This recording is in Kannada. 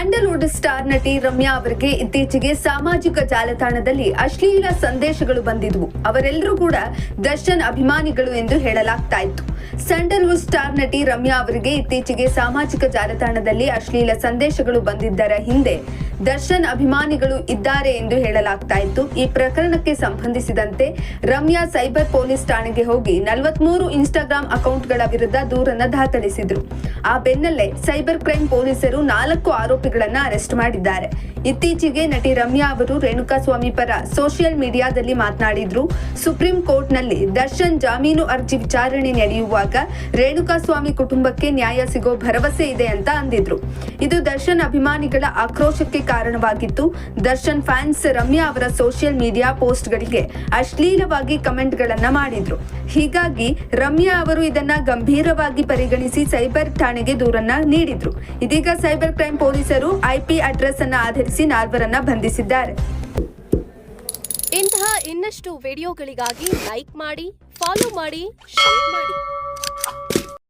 ಸ್ಯಾಂಡಲ್ವುಡ್ ಸ್ಟಾರ್ ನಟಿ ರಮ್ಯಾ ಅವರಿಗೆ ಇತ್ತೀಚೆಗೆ ಸಾಮಾಜಿಕ ಜಾಲತಾಣದಲ್ಲಿ ಅಶ್ಲೀಲ ಸಂದೇಶಗಳು ಬಂದಿದ್ವು. ಅವರೆಲ್ಲರೂ ಕೂಡ ದರ್ಶನ್ ಅಭಿಮಾನಿಗಳು ಎಂದು ಹೇಳಲಾಗ್ತಾ ಇತ್ತು. ಸ್ಯಾಂಡಲ್ವುಡ್ ಸ್ಟಾರ್ ನಟಿ ರಮ್ಯಾ ಅವರಿಗೆ ಇತ್ತೀಚೆಗೆ ಸಾಮಾಜಿಕ ಜಾಲತಾಣದಲ್ಲಿ ಅಶ್ಲೀಲ ಸಂದೇಶಗಳು ಬಂದಿದ್ದರ ಹಿಂದೆ ದರ್ಶನ್ ಅಭಿಮಾನಿಗಳು ಇದ್ದಾರೆ ಎಂದು ಹೇಳಲಾಗ್ತಾ ಇತ್ತು. ಈ ಪ್ರಕರಣಕ್ಕೆ ಸಂಬಂಧಿಸಿದಂತೆ ರಮ್ಯಾ ಸೈಬರ್ ಪೊಲೀಸ್ ಠಾಣೆಗೆ ಹೋಗಿ ನಲವತ್ಮೂರು ಇನ್ಸ್ಟಾಗ್ರಾಮ್ ಅಕೌಂಟ್ಗಳ ವಿರುದ್ಧ ದೂರನ್ನು ದಾಖಲಿಸಿದ್ರು. ಆ ಬೆನ್ನಲ್ಲೇ ಸೈಬರ್ ಕ್ರೈಂ ಪೊಲೀಸರು ನಾಲ್ಕು ಆರೋಪಿಗಳನ್ನ ಅರೆಸ್ಟ್ ಮಾಡಿದ್ದಾರೆ. ಇತ್ತೀಚೆಗೆ ನಟಿ ರಮ್ಯಾ ಅವರು ರೇಣುಕಾ ಸ್ವಾಮಿ ಪರ ಸೋಷಿಯಲ್ ಮೀಡಿಯಾದಲ್ಲಿ ಮಾತನಾಡಿದ್ರು. ಸುಪ್ರೀಂ ಕೋರ್ಟ್ನಲ್ಲಿ ದರ್ಶನ್ ಜಾಮೀನು ಅರ್ಜಿ ವಿಚಾರಣೆ ನಡೆಯುವಾಗ ರೇಣುಕಾ ಸ್ವಾಮಿ ಕುಟುಂಬಕ್ಕೆ ನ್ಯಾಯ ಸಿಗೋ ಭರವಸೆ ಇದೆ ಅಂತ ಅಂದಿದ್ರು. ಇದು ದರ್ಶನ್ ಅಭಿಮಾನಿಗಳ ಆಕ್ರೋಶಕ್ಕೆ ಕಾರಣವಾಗಿತ್ತು. ದರ್ಶನ್ ಫ್ಯಾನ್ಸ್ ರಮ್ಯಾ ಅವರ ಸೋಷಿಯಲ್ ಮೀಡಿಯಾ ಪೋಸ್ಟ್ಗಳಿಗೆ ಅಶ್ಲೀಲವಾಗಿ ಕಮೆಂಟ್ಗಳನ್ನ ಮಾಡಿದ್ರು. ಹೀಗಾಗಿ ರಮ್ಯಾ ಅವರು ಇದನ್ನ ಗಂಭೀರವಾಗಿ ಪರಿಗಣಿಸಿ ಸೈಬರ್ ಠಾಣೆಗೆ ದೂರನ್ನ ನೀಡಿದ್ರು. ಇದೀಗ ಸೈಬರ್ ಕ್ರೈಂ ಪೊಲೀಸರು ಐಪಿ ಅಡ್ರೆಸ್ ಅನ್ನು ಆಧರಿಸಿ ನಾಲ್ವರನ್ನ ಬಂಧಿಸಿದ್ದಾರೆ. ಇಂತಹ ಇನ್ನಷ್ಟು ವಿಡಿಯೋಗಳಿಗಾಗಿ ಲೈಕ್ ಮಾಡಿ, ಫಾಲೋ ಮಾಡಿ, ಶೇರ್ ಮಾಡಿ.